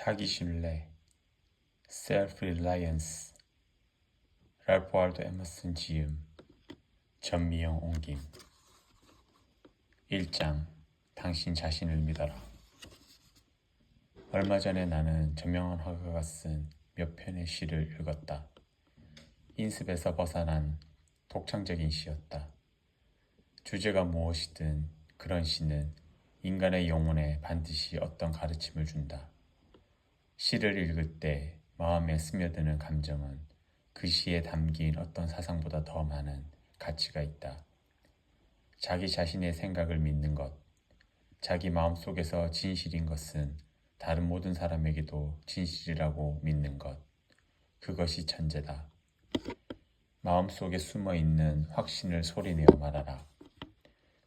자기 신뢰, self-reliance, 월도 에머슨 지음, 전미영 옮김 1장 당신 자신을 믿어라 얼마 전에 나는 전명한 화가가 쓴 몇 편의 시를 읽었다. 인습에서 벗어난 독창적인 시였다. 주제가 무엇이든 그런 시는 인간의 영혼에 반드시 어떤 가르침을 준다. 시를 읽을 때 마음에 스며드는 감정은 그 시에 담긴 어떤 사상보다 더 많은 가치가 있다. 자기 자신의 생각을 믿는 것, 자기 마음 속에서 진실인 것은 다른 모든 사람에게도 진실이라고 믿는 것, 그것이 천재다. 마음 속에 숨어 있는 확신을 소리내어 말하라.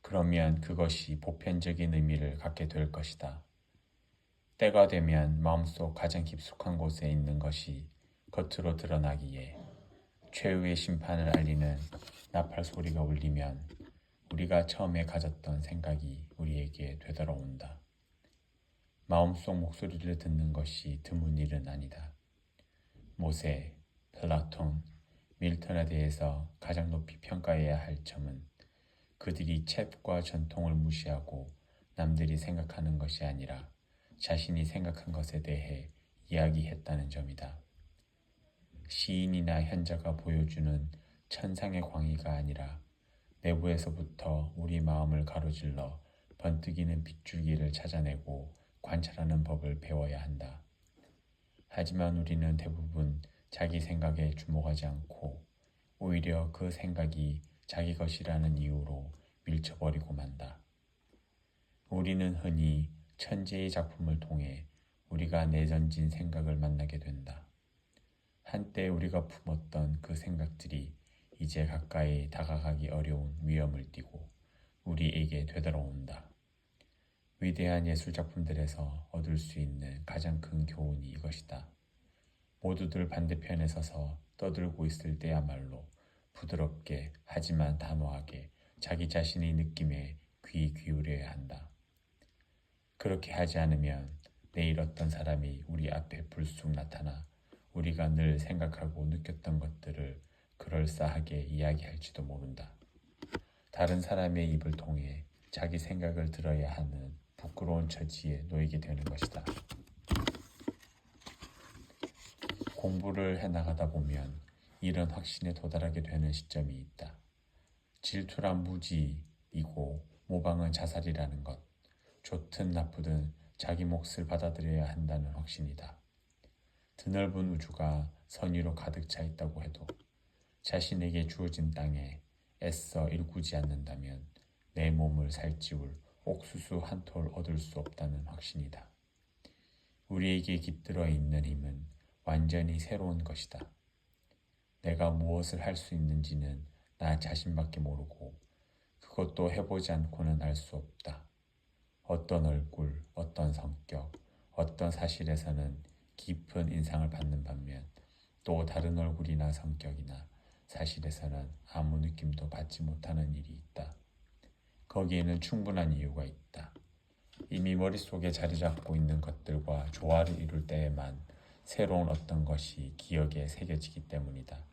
그러면 그것이 보편적인 의미를 갖게 될 것이다. 때가 되면 마음속 가장 깊숙한 곳에 있는 것이 겉으로 드러나기에 최후의 심판을 알리는 나팔 소리가 울리면 우리가 처음에 가졌던 생각이 우리에게 되돌아온다. 마음속 목소리를 듣는 것이 드문 일은 아니다. 모세, 플라톤, 밀턴에 대해서 가장 높이 평가해야 할 점은 그들이 챕과 전통을 무시하고 남들이 생각하는 것이 아니라 자신이 생각한 것에 대해 이야기했다는 점이다. 시인이나 현자가 보여주는 천상의 광의가 아니라 내부에서부터 우리 마음을 가로질러 번뜩이는 빗줄기를 찾아내고 관찰하는 법을 배워야 한다. 하지만 우리는 대부분 자기 생각에 주목하지 않고 오히려 그 생각이 자기 것이라는 이유로 밀쳐버리고 만다. 우리는 흔히 천재의 작품을 통해 우리가 내던진 생각을 만나게 된다. 한때 우리가 품었던 그 생각들이 이제 가까이 다가가기 어려운 위험을 띠고 우리에게 되돌아온다. 위대한 예술작품들에서 얻을 수 있는 가장 큰 교훈이 이것이다. 모두들 반대편에 서서 떠들고 있을 때야말로 부드럽게 하지만 단호하게 자기 자신의 느낌에 귀 기울여야 한다. 그렇게 하지 않으면 내일 어떤 사람이 우리 앞에 불쑥 나타나 우리가 늘 생각하고 느꼈던 것들을 그럴싸하게 이야기할지도 모른다. 다른 사람의 입을 통해 자기 생각을 들어야 하는 부끄러운 처지에 놓이게 되는 것이다. 공부를 해나가다 보면 이런 확신에 도달하게 되는 시점이 있다. 질투란 무지이고 모방은 자살이라는 것. 좋든 나쁘든 자기 몫을 받아들여야 한다는 확신이다. 드넓은 우주가 선의로 가득 차 있다고 해도 자신에게 주어진 땅에 애써 일구지 않는다면 내 몸을 살찌울 옥수수 한 톨 얻을 수 없다는 확신이다. 우리에게 깃들어 있는 힘은 완전히 새로운 것이다. 내가 무엇을 할 수 있는지는 나 자신밖에 모르고 그것도 해보지 않고는 알 수 없다. 어떤 얼굴, 어떤 성격, 어떤 사실에서는 깊은 인상을 받는 반면 또 다른 얼굴이나 성격이나 사실에서는 아무 느낌도 받지 못하는 일이 있다. 거기에는 충분한 이유가 있다. 이미 머릿속에 자리 잡고 있는 것들과 조화를 이룰 때에만 새로운 어떤 것이 기억에 새겨지기 때문이다.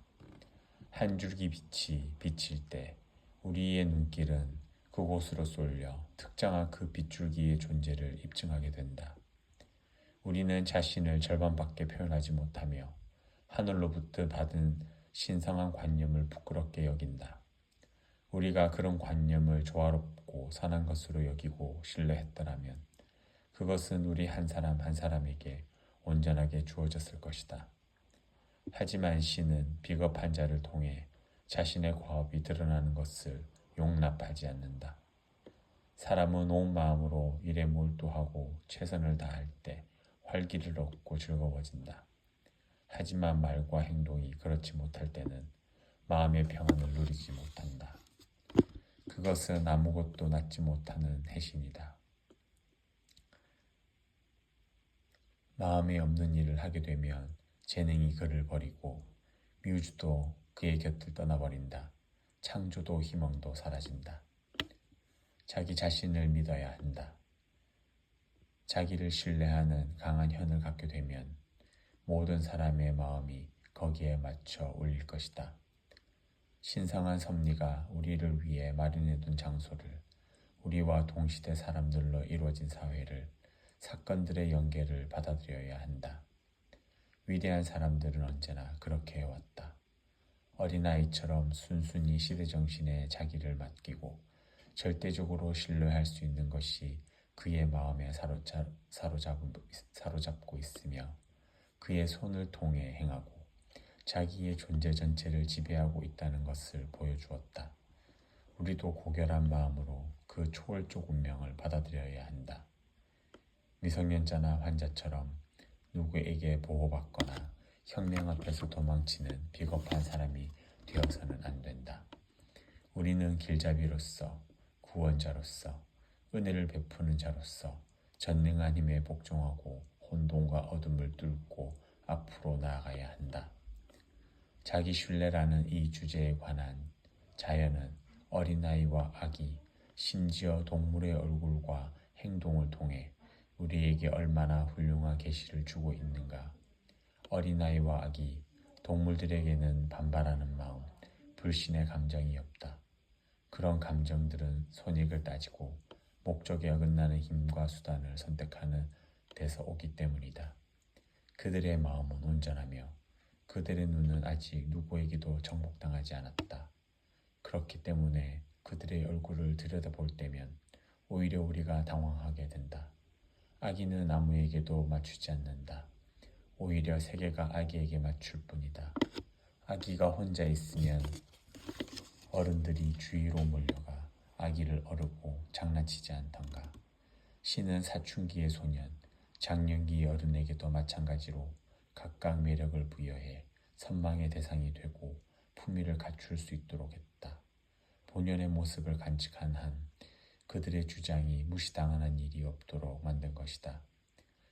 한 줄기 빛이 비칠 때 우리의 눈길은 그곳으로 쏠려 특정한 그 빗줄기의 존재를 입증하게 된다. 우리는 자신을 절반밖에 표현하지 못하며 하늘로부터 받은 신성한 관념을 부끄럽게 여긴다. 우리가 그런 관념을 조화롭고 선한 것으로 여기고 신뢰했더라면 그것은 우리 한 사람 한 사람에게 온전하게 주어졌을 것이다. 하지만 신은 비겁한 자를 통해 자신의 과업이 드러나는 것을 용납하지 않는다. 사람은 온 마음으로 일에 몰두하고 최선을 다할 때 활기를 얻고 즐거워진다. 하지만 말과 행동이 그렇지 못할 때는 마음의 평안을 누리지 못한다. 그것은 아무것도 낳지 못하는 해신이다. 마음에 없는 일을 하게 되면 재능이 그를 버리고 뮤즈도 그의 곁을 떠나버린다. 창조도 희망도 사라진다. 자기 자신을 믿어야 한다. 자기를 신뢰하는 강한 현을 갖게 되면 모든 사람의 마음이 거기에 맞춰 울릴 것이다. 신성한 섭리가 우리를 위해 마련해둔 장소를 우리와 동시대 사람들로 이루어진 사회를 사건들의 연계를 받아들여야 한다. 위대한 사람들은 언제나 그렇게 해왔다. 어린아이처럼 순순히 시대 정신에 자기를 맡기고 절대적으로 신뢰할 수 있는 것이 그의 마음에 사로잡, 사로잡, 사로잡고 있으며 그의 손을 통해 행하고 자기의 존재 전체를 지배하고 있다는 것을 보여주었다. 우리도 고결한 마음으로 그 초월적 운명을 받아들여야 한다. 미성년자나 환자처럼 누구에게 보호받거나 혁명 앞에서 도망치는 비겁한 사람이 되어서는 안 된다. 우리는 길잡이로서 구원자로서 은혜를 베푸는 자로서 전능한 힘에 복종하고 혼돈과 어둠을 뚫고 앞으로 나아가야 한다. 자기 신뢰라는 이 주제에 관한 자연은 어린아이와 아기, 심지어 동물의 얼굴과 행동을 통해 우리에게 얼마나 훌륭한 계시를 주고 있는가. 어린아이와 아기, 동물들에게는 반발하는 마음, 불신의 감정이 없다. 그런 감정들은 손익을 따지고 목적에 어긋나는 힘과 수단을 선택하는 데서 오기 때문이다. 그들의 마음은 온전하며 그들의 눈은 아직 누구에게도 정복당하지 않았다. 그렇기 때문에 그들의 얼굴을 들여다볼 때면 오히려 우리가 당황하게 된다. 아기는 아무에게도 맞추지 않는다. 오히려 세계가 아기에게 맞출 뿐이다. 아기가 혼자 있으면 어른들이 주위로 몰려가 아기를 어르고 장난치지 않던가. 신은 사춘기의 소년, 장년기의 어른에게도 마찬가지로 각각 매력을 부여해 선망의 대상이 되고 품위를 갖출 수 있도록 했다. 본연의 모습을 간직한 한 그들의 주장이 무시당하는 일이 없도록 만든 것이다.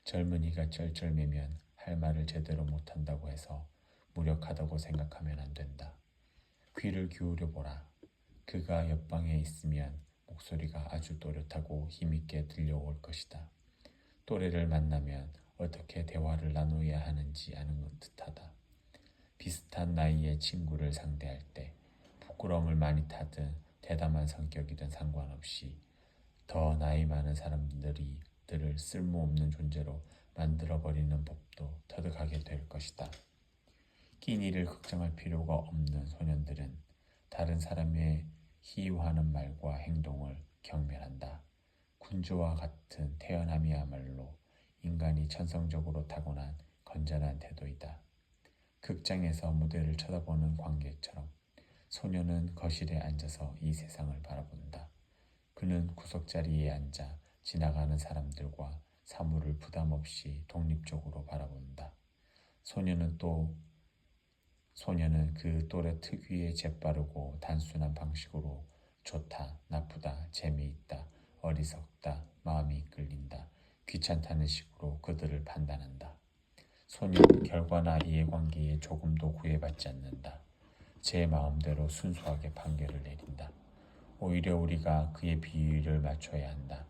젊은이가 쩔쩔매면 할 말을 제대로 못한다고 해서 무력하다고 생각하면 안 된다. 귀를 기울여 보라. 그가 옆방에 있으면 목소리가 아주 또렷하고 힘있게 들려올 것이다. 또래를 만나면 어떻게 대화를 나누어야 하는지 아는 듯하다. 비슷한 나이의 친구를 상대할 때 부끄러움을 많이 타든 대담한 성격이든 상관없이 더 나이 많은 사람들이 들을 쓸모없는 존재로 만들어버리는 법도 터득하게 될 것이다. 끼니를 걱정할 필요가 없는 소년들은 다른 사람의 희유하는 말과 행동을 경멸한다. 군주와 같은 태어남이야말로 인간이 천성적으로 타고난 건전한 태도이다. 극장에서 무대를 쳐다보는 관객처럼 소녀는 거실에 앉아서 이 세상을 바라본다. 그는 구석자리에 앉아 지나가는 사람들과 사물을 부담 없이 독립적으로 바라본다. 소녀는 또 소녀는 그 또래 특유의 재빠르고 단순한 방식으로 좋다, 나쁘다, 재미있다, 어리석다, 마음이 이끌린다, 귀찮다는 식으로 그들을 판단한다. 소녀는 결과나 이해관계에 조금도 구애받지 않는다. 제 마음대로 순수하게 판결을 내린다. 오히려 우리가 그의 비위를 맞춰야 한다.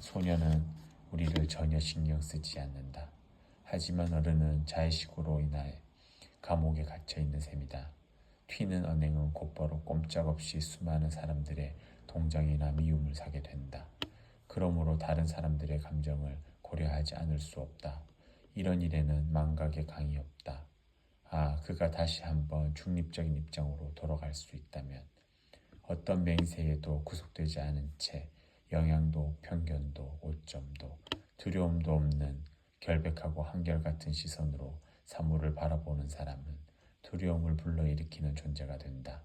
소녀는 우리를 전혀 신경 쓰지 않는다. 하지만 어른은 자의식으로 인하여 감옥에 갇혀 있는 셈이다. 튀는 언행은 곧바로 꼼짝없이 수많은 사람들의 동정이나 미움을 사게 된다. 그러므로 다른 사람들의 감정을 고려하지 않을 수 없다. 이런 일에는 망각의 강이 없다. 아, 그가 다시 한번 중립적인 입장으로 돌아갈 수 있다면 어떤 맹세에도 구속되지 않은 채 영향도 편견도 오점도 두려움도 없는 결백하고 한결같은 시선으로 사물을 바라보는 사람은 두려움을 불러일으키는 존재가 된다.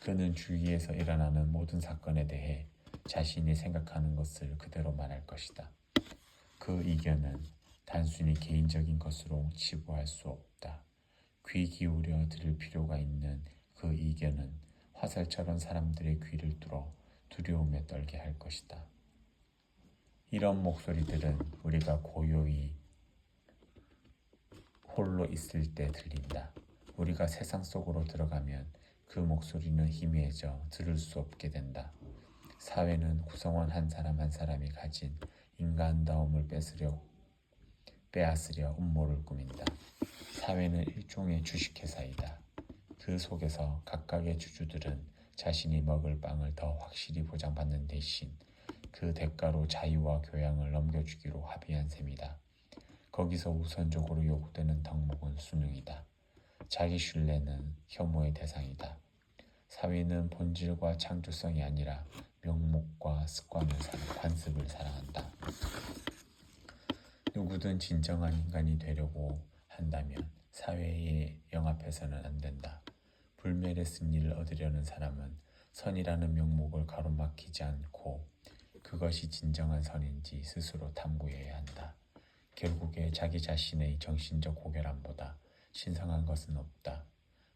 그는 주위에서 일어나는 모든 사건에 대해 자신이 생각하는 것을 그대로 말할 것이다. 그 의견은 단순히 개인적인 것으로 치부할 수 없다. 귀 기울여 들을 필요가 있는 그 의견은 화살처럼 사람들의 귀를 뚫어 두려움에 떨게 할 것이다. 이런 목소리들은 우리가 고요히 홀로 있을 때 들린다. 우리가 세상 속으로 들어가면 그 목소리는 희미해져 들을 수 없게 된다. 사회는 구성원 한 사람 한 사람이 가진 인간다움을 뺏으려 빼앗으려 음모를 꾸민다. 사회는 일종의 주식회사이다. 그 속에서 각각의 주주들은 자신이 먹을 빵을 더 확실히 보장받는 대신 그 대가로 자유와 교양을 넘겨주기로 합의한 셈이다. 거기서 우선적으로 요구되는 덕목은 수능이다. 자기 신뢰는 혐오의 대상이다. 사회는 본질과 창조성이 아니라 명목과 습관을 사랑, 관습을 사랑한다. 누구든 진정한 인간이 되려고 한다면 사회에 영합해서는 안 된다. 불멸의 승리를 얻으려는 사람은 선이라는 명목을 가로막히지 않고 그것이 진정한 선인지 스스로 탐구해야 한다. 결국에 자기 자신의 정신적 고결함보다 신성한 것은 없다.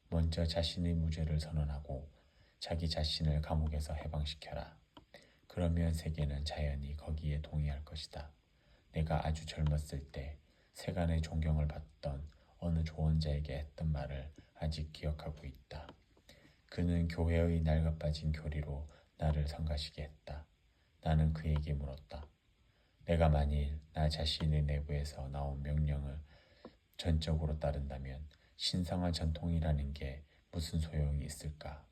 먼저 자신의 무죄를 선언하고 자기 자신을 감옥에서 해방시켜라. 그러면 세계는 자연히 거기에 동의할 것이다. 내가 아주 젊었을 때 세간의 존경을 받던 어느 조언자에게 했던 말을 아직 기억하고 있다. 그는 교회의 낡아빠진 교리로 나를 성가시게 했다. 나는 그에게 물었다. 내가 만일 나 자신의 내부에서 나온 명령을 전적으로 따른다면 신성한 전통이라는 게 무슨 소용이 있을까?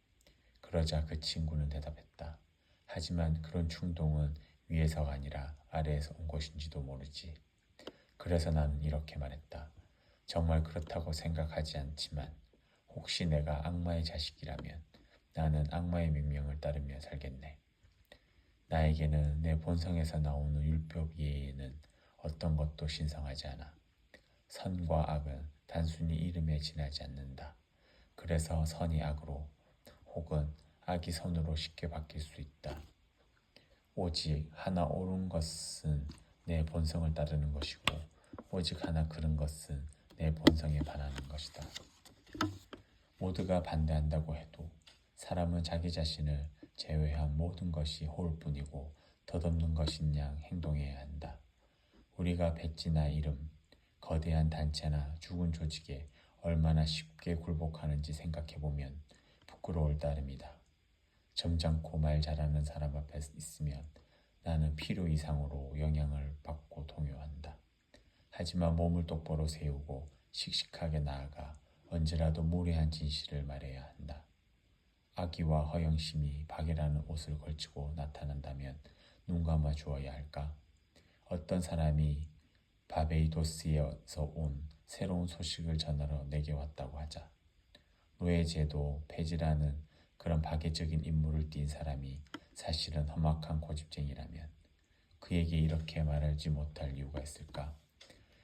그러자 그 친구는 대답했다. 하지만 그런 충동은 위에서가 아니라 아래에서 온 것인지도 모르지. 그래서 나는 이렇게 말했다. 정말 그렇다고 생각하지 않지만 혹시 내가 악마의 자식이라면 나는 악마의 명령을 따르며 살겠네. 나에게는 내 본성에서 나오는 율법 이외에는 어떤 것도 신성하지 않아. 선과 악은 단순히 이름에 지나지 않는다. 그래서 선이 악으로 혹은 악이 선으로 쉽게 바뀔 수 있다. 오직 하나 옳은 것은 내 본성을 따르는 것이고 오직 하나 그른 것은 내 본성에 반하는 것이다. 모두가 반대한다고 해도 사람은 자기 자신을 제외한 모든 것이 홀 뿐이고 덧없는 것인 양 행동해야 한다. 우리가 배지나 이름, 거대한 단체나 죽은 조직에 얼마나 쉽게 굴복하는지 생각해보면 부끄러울 따름이다. 점잖고 말 잘하는 사람 앞에 있으면 나는 필요 이상으로 영향을 받고 동요한다. 하지만 몸을 똑바로 세우고 씩씩하게 나아가 언제라도 무례한 진실을 말해야 한다. 악의와 허영심이 박이라는 옷을 걸치고 나타난다면 눈 감아 주어야 할까? 어떤 사람이 바베이도스에서 온 새로운 소식을 전하러 내게 왔다고 하자. 노예제도 폐지라는 그런 파괴적인 임무를 띈 사람이 사실은 험악한 고집쟁이라면 그에게 이렇게 말하지 못할 이유가 있을까?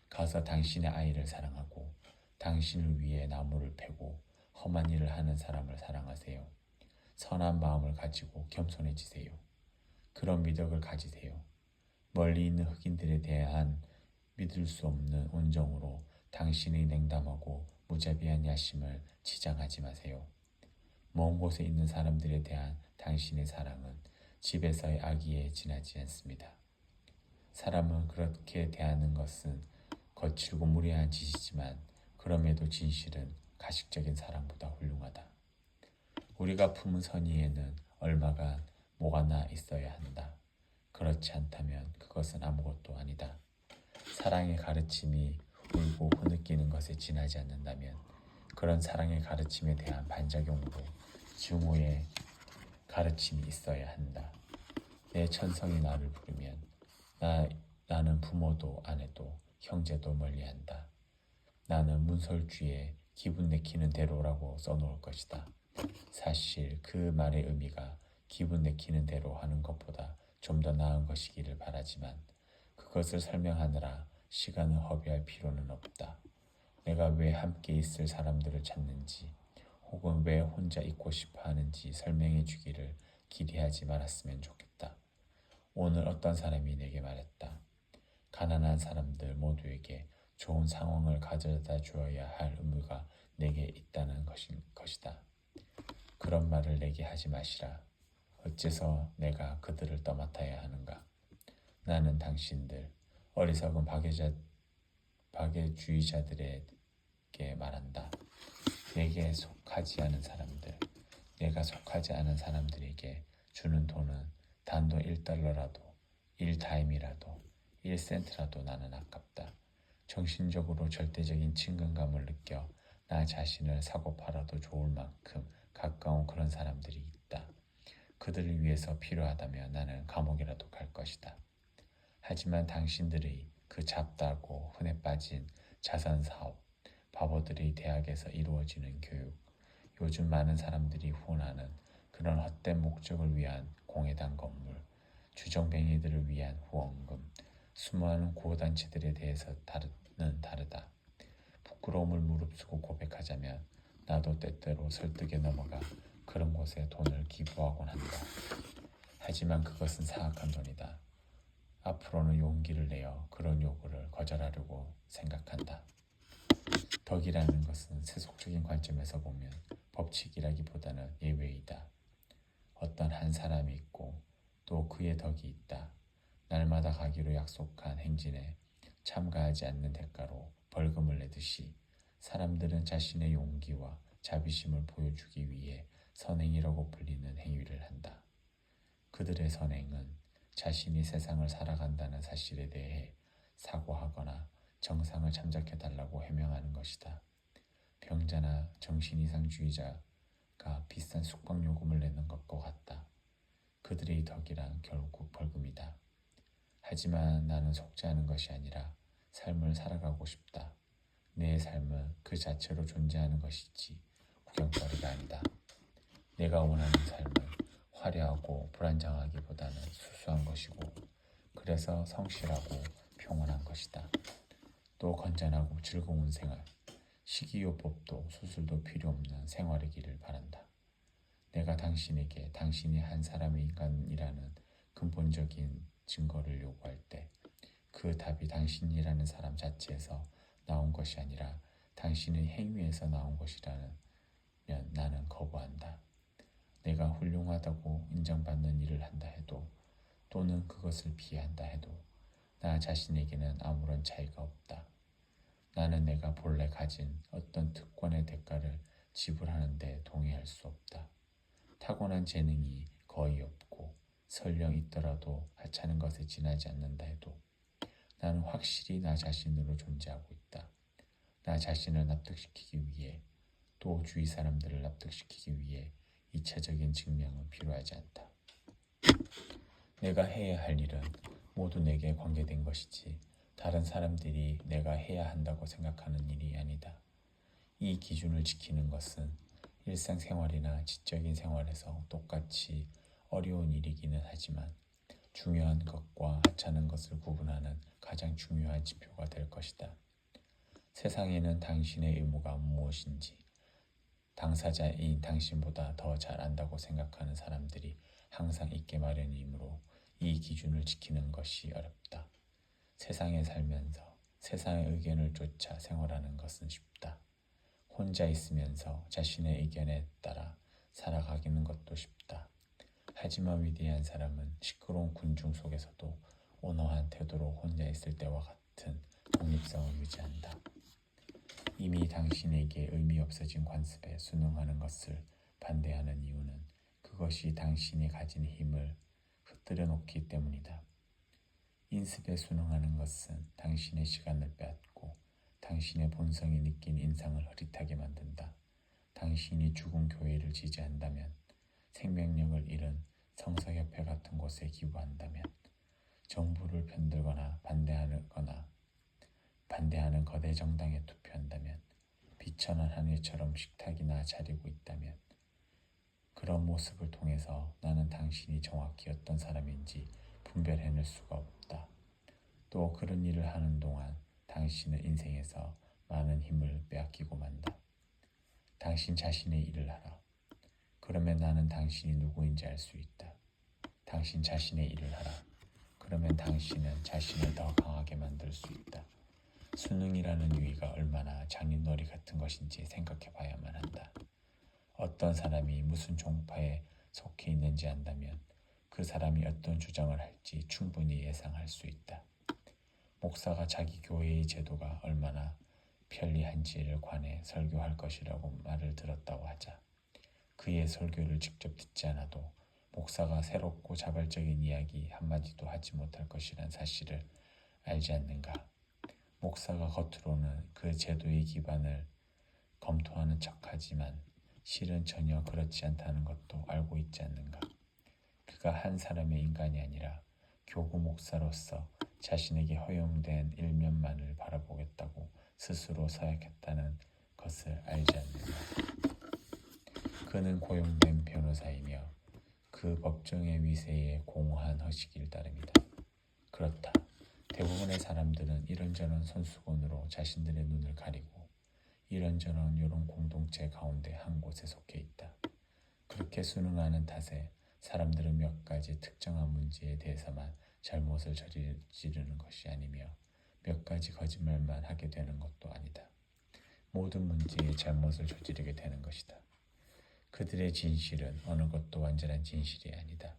가서 당신의 아이를 사랑하고 당신을 위해 나무를 패고 험한 일을 하는 사람을 사랑하세요. 선한 마음을 가지고 겸손해지세요. 그런 미덕을 가지세요. 멀리 있는 흑인들에 대한 믿을 수 없는 온정으로 당신의 냉담하고 무자비한 야심을 지장하지 마세요. 먼 곳에 있는 사람들에 대한 당신의 사랑은 집에서의 악의에 지나지 않습니다. 사람은 그렇게 대하는 것은 거칠고 무례한 짓이지만 그럼에도 진실은 가식적인 사랑보다 훌륭하다. 우리가 품은 선의에는 얼마가 뭐가 나 있어야 한다. 그렇지 않다면 그것은 아무것도 아니다. 사랑의 가르침이 울고 흐느끼는 것에 지나지 않는다면 그런 사랑의 가르침에 대한 반작용으로 증오의 가르침이 있어야 한다. 내 천성이 나를 부르면 나, 나는 부모도 아내도 형제도 멀리한다. 나는 문설주에 기분 내키는 대로라고 써놓을 것이다. 사실 그 말의 의미가 기분 내키는 대로 하는 것보다 좀 더 나은 것이기를 바라지만 그것을 설명하느라 시간을 허비할 필요는 없다. 내가 왜 함께 있을 사람들을 찾는지 혹은 왜 혼자 있고 싶어 하는지 설명해 주기를 기대하지 말았으면 좋겠다. 오늘 어떤 사람이 내게 말했다. 가난한 사람들 모두에게 좋은 상황을 가져다 주어야 할 의무가 내게 있다는 것인 것이다. 그런 말을 내게 하지 마시라. 어째서 내가 그들을 떠맡아야 하는가? 나는 당신들 어리석은 박애자 박애주의자들에게 말한다. 내게 속하지 않은 사람들, 내가 속하지 않은 사람들에게 주는 돈은 단돈 1달러라도 1타임이라도 1센트라도 나는 아깝다. 정신적으로 절대적인 친근감을 느껴 나 자신을 사고 팔아도 좋을 만큼 가까운 그런 사람들이 있다. 그들을 위해서 필요하다면 나는 감옥이라도 갈 것이다. 하지만 당신들의 그 잡다고 흔해 빠진 자선 사업, 바보들이 대학에서 이루어지는 교육, 요즘 많은 사람들이 후원하는 그런 헛된 목적을 위한 공회당 건물, 주정뱅이들을 위한 후원금, 수많은 구호단체들에 대해서 다르 는 다르다. 부끄러움을 무릅쓰고 고백하자면 나도 때때로 설득에 넘어가 그런 곳에 돈을 기부하곤 한다. 하지만 그것은 사악한 돈이다. 앞으로는 용기를 내어 그런 요구를 거절하려고 생각한다. 덕이라는 것은 세속적인 관점에서 보면 법칙이라기보다는 예외이다. 어떤 한 사람이 있고 또 그의 덕이 있다. 날마다 가기로 약속한 행진에 참가하지 않는 대가로 벌금을 내듯이 사람들은 자신의 용기와 자비심을 보여주기 위해 선행이라고 불리는 행위를 한다. 그들의 선행은 자신이 세상을 살아간다는 사실에 대해 사과하거나 정상을 참작해달라고 해명하는 것이다. 병자나 정신이상주의자가 비싼 숙박 요금을 내는 것과 같다. 그들의 덕이란 결국 벌금이다. 하지만 나는 속죄하는 것이 아니라 삶을 살아가고 싶다. 내 삶은 그 자체로 존재하는 것이지 구경거리가 아니다. 내가 원하는 삶은 화려하고 불안정하기보다는 수수한 것이고 그래서 성실하고 평온한 것이다. 또 건전하고 즐거운 생활, 식이요법도 수술도 필요 없는 생활이기를 바란다. 내가 당신에게 당신이 한 사람의 인간이라는 근본적인 증거를 요구할 때 그 답이 당신이라는 사람 자체에서 나온 것이 아니라 당신의 행위에서 나온 것이라면 나는 거부한다. 내가 훌륭하다고 인정받는 일을 한다 해도 또는 그것을 비한다 해도 나 자신에게는 아무런 차이가 없다. 나는 내가 본래 가진 어떤 특권의 대가를 지불하는데 동의할 수 없다. 타고난 재능이 거의 없고 설령 있더라도 하찮은 것에 지나지 않는다 해도 나는 확실히 나 자신으로 존재하고 있다. 나 자신을 납득시키기 위해 또 주위 사람들을 납득시키기 위해 이차적인 증명은 필요하지 않다. 내가 해야 할 일은 모두 내게 관계된 것이지 다른 사람들이 내가 해야 한다고 생각하는 일이 아니다. 이 기준을 지키는 것은 일상생활이나 지적인 생활에서 똑같이 어려운 일이기는 하지만 중요한 것과 하찮은 것을 구분하는 가장 중요한 지표가 될 것이다. 세상에는 당신의 의무가 무엇인지 당사자인 당신보다 더 잘 안다고 생각하는 사람들이 항상 있게 마련이므로 이 기준을 지키는 것이 어렵다. 세상에 살면서 세상의 의견을 쫓아 생활하는 것은 쉽다. 혼자 있으면서 자신의 의견에 따라 살아가기는 것도 쉽다. 하지만 위대한 사람은 시끄러운 군중 속에서도 온화한 태도로 혼자 있을 때와 같은 독립성을 유지한다. 이미 당신에게 의미 없어진 관습에 순응하는 것을 반대하는 이유는 그것이 당신이 가진 힘을 흩뜨려 놓기 때문이다. 인습에 순응하는 것은 당신의 시간을 빼앗고 당신의 본성이 느낀 인상을 흐릿하게 만든다. 당신이 죽은 교회를 지지한다면 생명력을 잃은 성서협회 같은 곳에 기부한다면 정부를 편들거나 반대하거나 반대하는 거대 정당에 투표한다면 비천한 하늘처럼 식탁이나 차리고 있다면 그런 모습을 통해서 나는 당신이 정확히 어떤 사람인지 분별해낼 수가 없다. 또 그런 일을 하는 동안 당신은 인생에서 많은 힘을 빼앗기고 만다. 당신 자신의 일을 하라. 그러면 나는 당신이 누구인지 알 수 있다. 당신 자신의 일을 하라. 그러면 당신은 자신을 더 강하게 만들 수 있다. 수능이라는 유의가 얼마나 장인놀이 같은 것인지 생각해 봐야만 한다. 어떤 사람이 무슨 종파에 속해 있는지 안다면 그 사람이 어떤 주장을 할지 충분히 예상할 수 있다. 목사가 자기 교회의 제도가 얼마나 편리한지를 관해 설교할 것이라고 말을 들었다고 하자. 그의 설교를 직접 듣지 않아도 목사가 새롭고 자발적인 이야기 한마디도 하지 못할 것이란 사실을 알지 않는가? 목사가 겉으로는 그 제도의 기반을 검토하는 척하지만 실은 전혀 그렇지 않다는 것도 알고 있지 않는가? 그가 한 사람의 인간이 아니라 교구 목사로서 자신에게 허용된 일면만을 바라보겠다고 스스로 서약했다는 것을 알지 않는가? 그는 고용된 변호사이며 그 법정의 위세에 공허한 허식일 따름이다. 그렇다. 대부분의 사람들은 이런저런 손수건으로 자신들의 눈을 가리고 이런저런 요런 공동체 가운데 한 곳에 속해 있다. 그렇게 순응하는 탓에 사람들은 몇 가지 특정한 문제에 대해서만 잘못을 저지르는 것이 아니며 몇 가지 거짓말만 하게 되는 것도 아니다. 모든 문제에 잘못을 저지르게 되는 것이다. 그들의 진실은 어느 것도 완전한 진실이 아니다.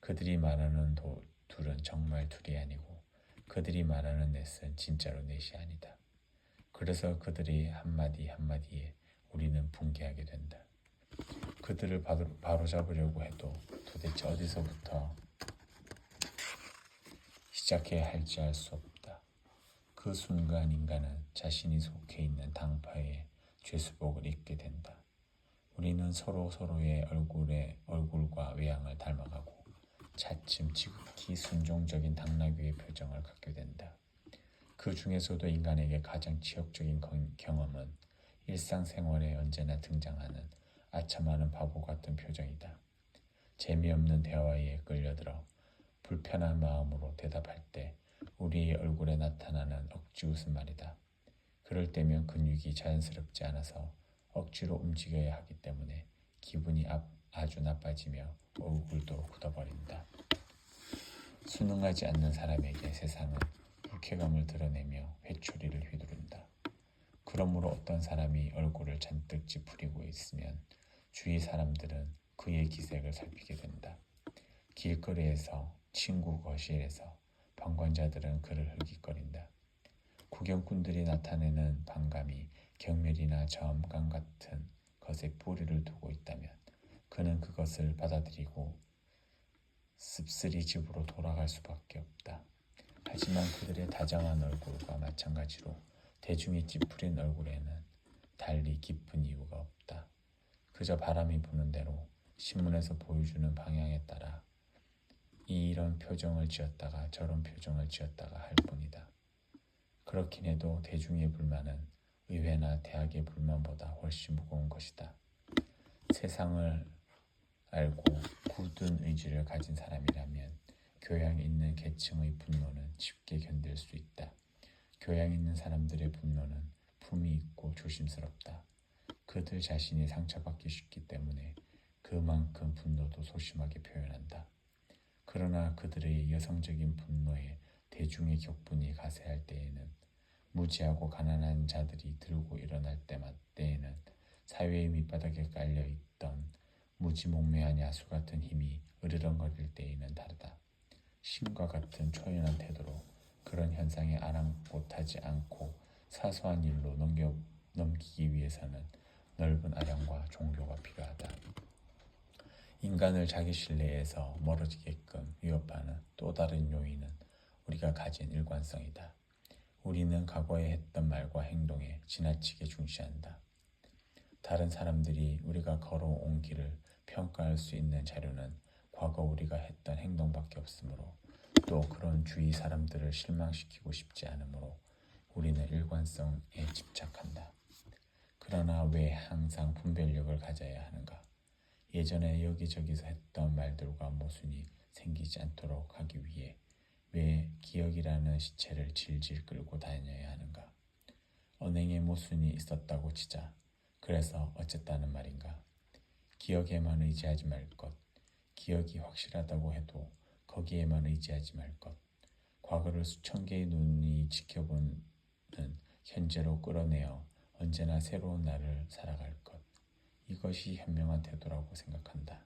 그들이 말하는 도, 둘은 정말 둘이 아니고 그들이 말하는 넷은 진짜로 넷이 아니다. 그래서 그들이 한마디 한마디에 우리는 붕괴하게 된다. 그들을 바로, 바로잡으려고 해도 도대체 어디서부터 시작해야 할지 알 수 없다. 그 순간 인간은 자신이 속해 있는 당파의 죄수복을 입게 된다. 우리는 서로 서로의 얼굴에 얼굴과 외양을 닮아가고 차츰 지극히 순종적인 당나귀의 표정을 갖게 된다. 그 중에서도 인간에게 가장 건- 경험은 일상생활에 언제나 등장하는 아첨하는 바보 같은 표정이다. 재미없는 대화에 끌려들어 불편한 마음으로 대답할 때 우리의 얼굴에 나타나는 억지 웃음 말이다. 그럴 때면 근육이 자연스럽지 않아서 억지로 움직여야 하기 때문에 기분이 아, 아주 나빠지며 얼굴도 굳어버린다. 순응하지 않는 사람에게 세상은 불쾌감을 드러내며 회초리를 휘두른다. 그러므로 어떤 사람이 얼굴을 잔뜩 찌푸리고 있으면 주위 사람들은 그의 기색을 살피게 된다. 길거리에서 친구 거실에서 방관자들은 그를 흘깃거린다. 구경꾼들이 나타내는 반감이 경멸이나 저음감 같은 것에 뿌리를 두고 있다면 그는 그것을 받아들이고 씁쓸히 집으로 돌아갈 수밖에 없다. 하지만 그들의 다정한 얼굴과 마찬가지로 대중이 찌푸린 얼굴에는 달리 깊은 이유가 없다. 그저 바람이 부는 대로 신문에서 보여주는 방향에 따라 이런 표정을 지었다가 저런 표정을 지었다가 할 뿐이다. 그렇긴 해도 대중의 불만은 의회나 대학의 불만보다 훨씬 무거운 것이다. 세상을 알고 굳은 의지를 가진 사람이라면 교양 있는 계층의 분노는 쉽게 견딜 수 있다. 교양 있는 사람들의 분노는 품이 있고 조심스럽다. 그들 자신이 상처받기 쉽기 때문에 그만큼 분노도 소심하게 표현한다. 그러나 그들의 여성적인 분노에 대중의 격분이 가세할 때에는 무지하고 가난한 자들이 들고 일어날 때만 때에는 사회의 밑바닥에 깔려 있던 무지 몽매한 야수 같은 힘이 으르렁거릴 때에는 다르다. 신과 같은 초연한 태도로 그런 현상에 아랑곳하지 않고 사소한 일로 넘겨, 넘기기 위해서는 넓은 아량과 종교가 필요하다. 인간을 자기 신뢰에서 멀어지게끔 위협하는 또 다른 요인은 우리가 가진 일관성이다. 우리는 과거에 했던 말과 행동에 지나치게 중시한다. 다른 사람들이 우리가 걸어온 길을 평가할 수 있는 자료는 과거 우리가 했던 행동밖에 없으므로 또 그런 주위 사람들을 실망시키고 싶지 않으므로 우리는 일관성에 집착한다. 그러나 왜 항상 분별력을 가져야 하는가? 예전에 여기저기서 했던 말들과 모순이 생기지 않도록 하기 위해 왜 기억이라는 시체를 질질 끌고 다녀야 하는가? 언행에 모순이 있었다고 치자. 그래서 어쨌다는 말인가? 기억에만 의지하지 말 것. 기억이 확실하다고 해도 거기에만 의지하지 말 것. 과거를 수천 개의 눈이 지켜보는 현재로 끌어내어 언제나 새로운 날을 살아갈 것. 이것이 현명한 태도라고 생각한다.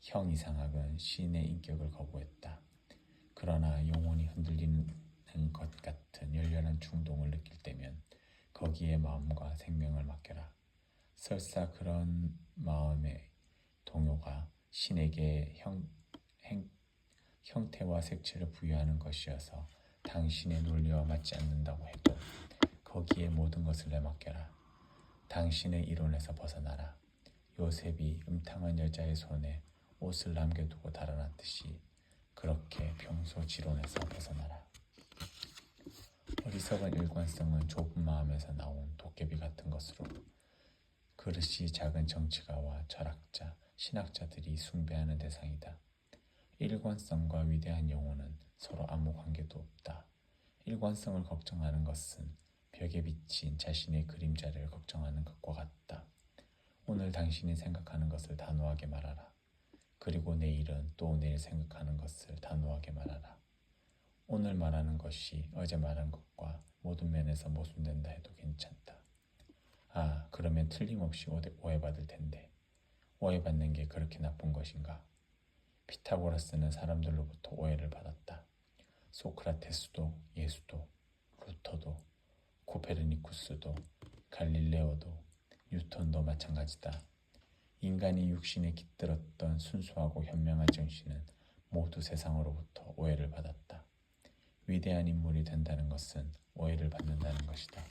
형 이상학은 시인의 인격을 거부했다. 그러나 것 같은 열렬한 충동을 느낄 때면 거기에 마음과 생명을 맡겨라. 설사 그런 마음의 동요가 신에게 형, 행, 형태와 색채를 부여하는 것이어서 당신의 논리와 맞지 않는다고 해도 거기에 모든 것을 내맡겨라. 당신의 이론에서 벗어나라. 요셉이 음탕한 여자의 손에 옷을 남겨두고 달아났듯이 그렇게 평소 지론에서 벗어나라. 어리석은 일관성은 좁은 마음에서 나온 도깨비 같은 것으로 그릇이 작은 정치가와 철학자, 신학자들이 숭배하는 대상이다. 일관성과 위대한 영혼은 서로 아무 관계도 없다. 일관성을 걱정하는 것은 벽에 비친 자신의 그림자를 걱정하는 것과 같다. 오늘 당신이 생각하는 것을 단호하게 말하라. 그리고 내일은 또 내일 생각하는 것을 단호하게 말하라. 오늘 말하는 것이 어제 말한 것과 모든 면에서 모순된다 해도 괜찮다. 아, 그러면 틀림없이 오해- 오해받을 텐데. 오해받는 게 그렇게 나쁜 것인가? 피타고라스는 사람들로부터 오해를 받았다. 소크라테스도 예수도 루터도 코페르니쿠스도 갈릴레오도 뉴턴도 마찬가지다. 인간이 육신에 깃들었던 순수하고 현명한 정신은 모두 세상으로부터 오해를 받았다. 위대한 인물이 된다는 것은 오해를 받는다는 것이다.